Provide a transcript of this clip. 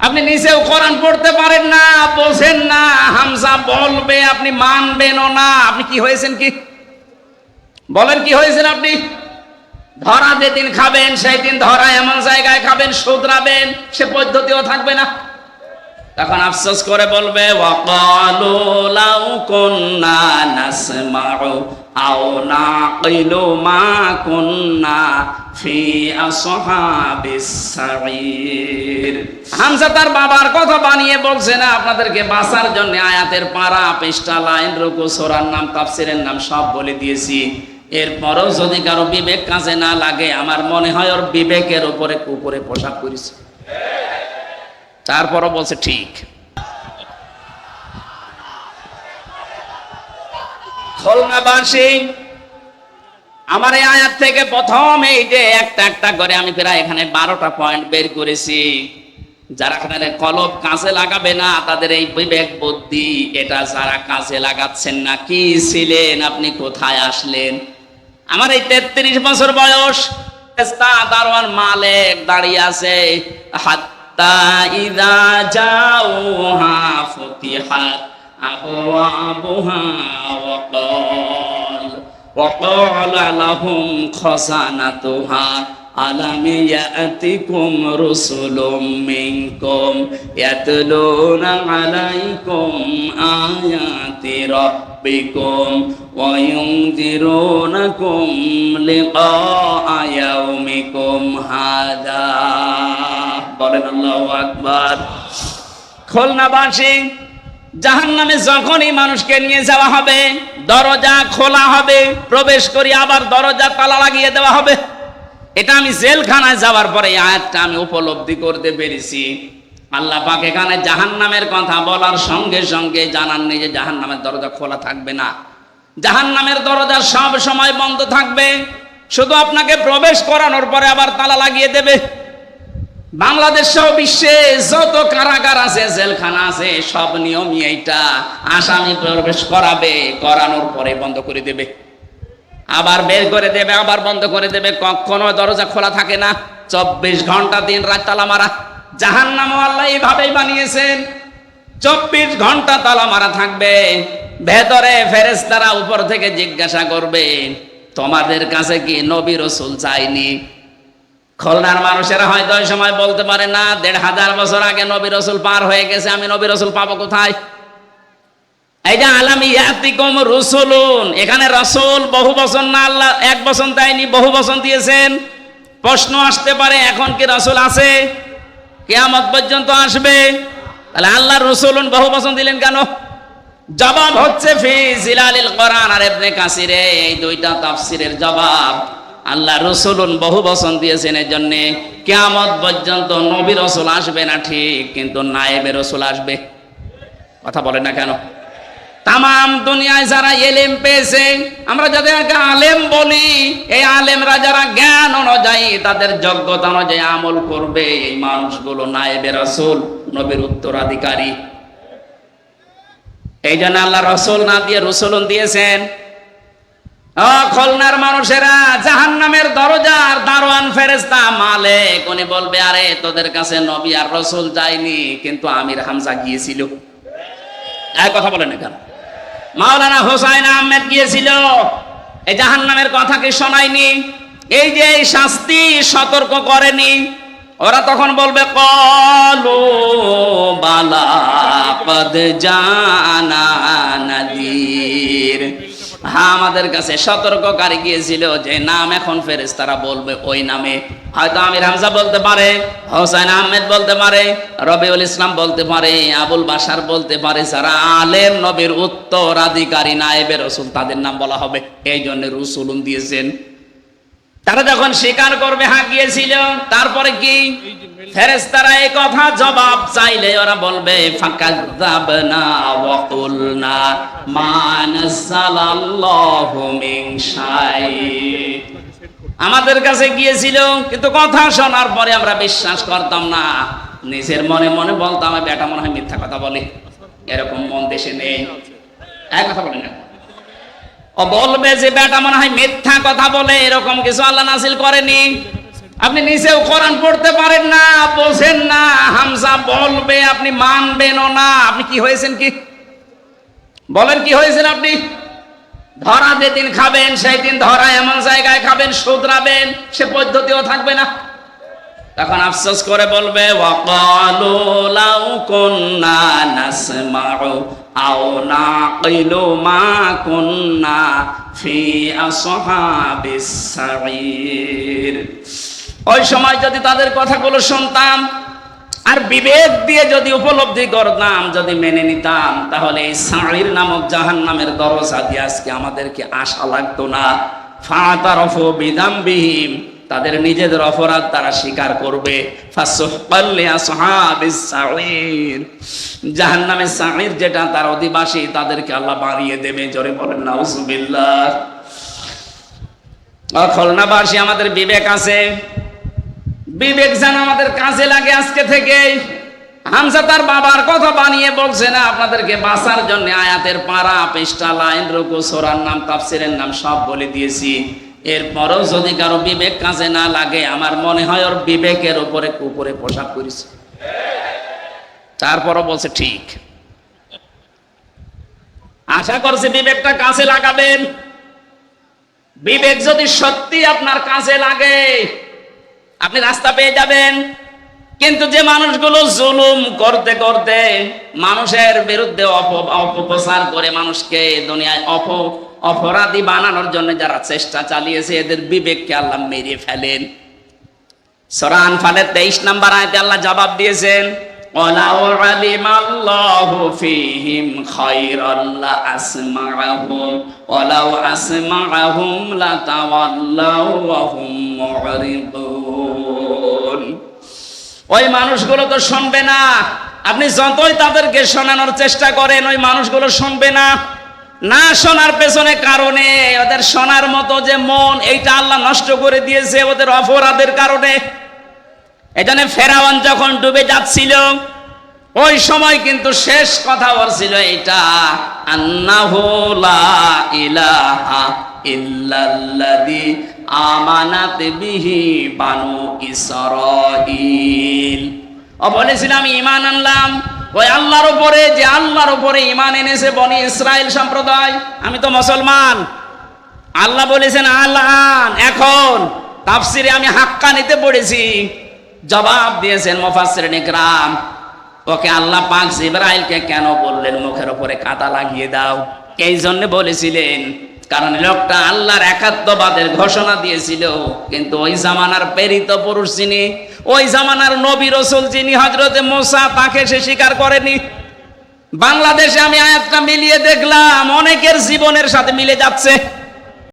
আপনি নিচেও কোরআন পড়তে পারেন না, বোঝেন না। হামজা বলবে, আপনি মানবেনও না। আপনি কি হয়েছেন কি? বলেন কি হয়েছেন আপনি? ধরা যেদিন খাবেন সেই দিন ধরা এমন জায়গায় খাবেন, শুধরাবেন, সে পদ্ধতিও থাকবে না। তখন আফসোস করে বলবে, ওয়াকালু লাউ কুন্না নাসমাউ আও নাকিলু মা কুন্না ফি আসহাবিস সাঈর। হামজা তার বাবার কথা বানিয়ে বলছে না, আপনাদেরকে বাঁচার জন্য আয়াতের পারা, পৃষ্ঠা, লাইন, রুকু, সূরার নাম, তাফসীরের নাম সব বলে দিয়েছি। এরপরও যদি কারও বিবেক কাজে না লাগে, আমার মনে হয় ওর বিবেকের উপরে কুকুরে পোশাক করেছে তারপরও বলছে ঠিক। আমার এই আয়াত থেকে প্রথম এই যে একটা একটা করে আমি প্রায় এখানে বারোটা পয়েন্ট বের করেছি। যারা এখানে কলব কাজে লাগাবে না, তাদের এই বিবেক বুদ্ধি, এটা যারা কাজে লাগাচ্ছেন না, কি ছিলেন, আপনি কোথায় আসলেন? আমার এই তেত্রিশ বছর বয়স মালেক দাঁড়িয়ে আছে হাত্তা إذا جاءوها فتحت أبوابها وقال وقال لهم خزنتها ألم يأتكم رسل منكم يتلون عليكم آيات ربكم وينذرونكم لقاء يومكم هذا বলেন, আল্লাহু আকবার। খুলনাবাসী জাহান নামে যখনই মানুষকে নিয়ে যাওয়া হবে, দরজা খোলা হবে, প্রবেশ করি, আবার দরজা তালা লাগিয়ে দেওয়া হবে। এটা আমি জেলখানায় যাওয়ার পরে আয়াতটা আমি উপলব্ধি করতে পেরেছি। আল্লাহ পাক এখানে জাহান নামের কথা বলার সঙ্গে সঙ্গে জানাননি যে জাহান নামের দরজা খোলা থাকবে না। জাহান নামের দরজা সব সময় বন্ধ থাকবে। শুধু আপনাকে প্রবেশ করানোর পরে আবার তালা লাগিয়ে দেবে। বাংলাদেশ সহ বিশ্বে যত কারাগার আছে, জেলখানা আছে, সব নিয়মই এইটা। আসামি প্রবেশ করাবে, করানোর পরে বন্ধ করে দেবে। আবার বের করে দেবে, আবার বন্ধ করে দেবে। কখনো দরজা খোলা থাকে না। চব্বিশ ঘণ্টা দিন রাত তালা মারা। জাহান নাম আল্লাহ এইভাবেই বানিয়েছেন। চব্বিশ ঘণ্টা তালা মারা থাকবে। ভেতরে ফেরেস্তারা উপর থেকে জিজ্ঞাসা করবে, তোমাদের কাছে কি নবী রসুল চাইনি? খুলনার মানুষেরা হয়তো ওই সময় বলতে পারে, না, দেড় হাজার বছর আগে নবী রসুল পার হয়ে গেছে, আমি নবী রসুল পাবো কোথায়? এই যে আলাম ইয়াতিকুম রসুলুন, এখানে রসুল বহু বছর না, আল্লাহ এক বছর দেয়নি, বহু বছর দিয়েছেন। প্রশ্ন আসতে পারে, এখন কি রসুল আছে? কেয়ামত পর্যন্ত আসবে? তাহলে আল্লাহ রসুলুন বহু বছর দিলেন কেন? জবাব হচ্ছে, ফি জিলালিল কোরআন আর ইবনে কাসিরে এই দুইটা তাফসিরের জবাব। আল্লাহ রসুলুন বহু বচন দিয়েছেন এর জন্য কেয়ামত পর্যন্ত নবী রসুল আসবে না ঠিক, কিন্তু নায়েবে রসুল আসবে। কথা বলে না কেন? তাম দুনিয়ায় যারা এলেম পেয়েছে, আমরা যাদেরকে আলেম বলি, এই আলেমরা যারা জ্ঞান অনুযায়ী, তাদের যোগ্যতা অনুযায়ী আমল করবে, এই মানুষগুলো নায়েবে রসুল, নবীর উত্তরাধিকারী। এই জন্য আল্লাহ রসুল না দিয়ে রসুলন দিয়েছেন খুলনার মানুষেরা জাহান নামের দরজার দারোয়ান ফেরেস্তা বলবে, আরে, তোদের কাছে নবী আর রসুল যায়নি, কিন্তু আমির হামজা গিয়েছিল। এক কথা বলেন কেন মাওলানা হোসাইন আহমেদ গিয়েছিল। এই জাহান নামের কথা কি শোনায়নি? এই যে এই শাস্তি সতর্ক করেনি, ওরা তখন বলবে, কলু বালা পদ জানা হ্যাঁ আমাদের কাছে সতর্ককারী গিয়েছিল যে নাম এখন ফেরেস তারা বলবে ওই নামে। হয়তো আমির হামজা বলতে পারে, হোসাইন আহমেদ বলতে পারে, রবিউল ইসলাম বলতে পারে, আবুল বাসার বলতে পারে, যারা আলেম নবীর উত্তরাধিকারী, নায়েবের রসুল, তাদের নাম বলা হবে। এই জন্য রসুলুন দিয়েছেন। তারা যখন স্বীকার করবে গিয়েছিল। তারপরে কি? ফেরেস্তারা এই কথা জবাব চাইলে ওরা বলবে আমাদের কাছে গিয়েছিল, কিন্তু কথা শোনার পরে আমরা বিশ্বাস করতাম না। নিজের মনে মনে বলতাম "আমার বেটা মনে হয় মিথ্যা কথা বলে। এরকম মন দেশে নেই। এক কথা বলে না ও বলবে যে, বেটা, মনে হয় মিথ্যা কথা বলে এরকম কিছু আল্লাহ নাসিল করেনি। আপনি নিচেও কোরআন পড়তে পারেন না, বোঝেন না। হামজা বলবে, আপনি মানবেনও না। আপনি কি হয়েছেন কি? বলেন, কি হয়েছেন আপনি? ধরা যেদিন খাবেন সেই দিন ধরা এমন জায়গায় খাবেন, শুধরাবেন, সে পদ্ধতিও থাকবে না। তখন আফসোস করে বলবে মা ওই সময় যদি তাদের কথাগুলো শুনতাম, আর বিবেক দিয়ে যদি উপলব্ধি করতাম, যদি মেনে নিতাম, তাহলে এই সাঁড়ির নামক জাহান নামের দরজা দিয়ে আজকে আমাদেরকে আশা লাগতো না। ফাতারফু বিদাম্বিহিম তাদের নিজেদের অপরাধ তারা স্বীকার করবে। জাহান নামে সাঁড়ির যেটা তার অধিবাসী তাদেরকে আল্লাহ বাড়িয়ে দেবে। জোরে বলেন, নাউজুবিল্লাহ। খলনাবাসী, আমাদের বিবেক আছে। বিবেক যেন আমাদের কাজে লাগে আজকে থেকে হামসা তার বাবার কথা বানিয়ে বলছে না, আপনাদেরকে বাঁচার জন্য আয়াতের পাড়া, পৃষ্ঠা, লাইন, রুকু, সোরার নাম, তাফসিরের নাম সব বলে দিয়েছি। এরপরও যদি কারও বিবেক কাজে না লাগে, আমার মনে হয় ওর বিবেকের উপরে কুকুরে পোশাক করেছে তারপরও বলছে, ঠিক। আশা করছে বিবেকটা কাজে লাগাবেন। বিবেক যদি সত্যি আপনার কাজে লাগে, আপনি রাস্তা পেয়ে যাবেন। কিন্তু যে মানুষগুলো জুলুম করতে করতে মানুষের বিরুদ্ধে অপ- অপপ্রচার করে মানুষকে দুনিয়ায় অপ অপরাধী বানানোর জন্য যারা চেষ্টা চালিয়েছে, এদের বিবেককে আল্লাহ মেরে ফেলেন। সরান ফালে তেইশ নাম্বার আয়তে আল্লাহ জবাব দিয়েছেন ওই মানুষগুলো তো শুনবে না। আপনি যতই তাদেরকে শোনানোর চেষ্টা করেন, ওই মানুষগুলো শুনবে না। না শোনার পেছনে কারণে, ওদের শোনার মতো যে মন, এইটা আল্লাহ নষ্ট করে দিয়েছে ওদের অপরাধের কারণে। এখানে ফেরাওয়ান যখন ডুবে যাচ্ছিল, ওই সময় কিন্তু শেষ কথা ওর ছিল এটা আমানাত বানু বলেছিল আমি ঈমান আনলাম। ওই আল্লাহর উপরে, যে আল্লাহর উপরে ইমান এনেছে বনি ইসরাইল সম্প্রদায়, আমি তো মুসলমান। আল্লাহ বলেছেন, আল্লাহ, এখন তাফসিরে আমি হাক্কা নিতে পড়েছি। জবাব দিয়েছেন মোফাসির নিকরাম ওকে আল্লাহ পাক জিব্রাইলকে কেন বললেন, মুখের উপরে কাটা লাগিয়ে দাও। এই জন্য বলেছিলেন, কারণ লোকটা আল্লাহর একাত্মবাদের ঘোষণা দিয়েছিল, কিন্তু ওই জামানার প্রেরিত পুরুষ যিনি ওই জামানার নবী রসুল যিনি হজরতে মোসা, তাকে সে স্বীকার করেনি। বাংলাদেশে আমি আয়াতটা মিলিয়ে দেখলাম, অনেকের জীবনের সাথে মিলে যাচ্ছে।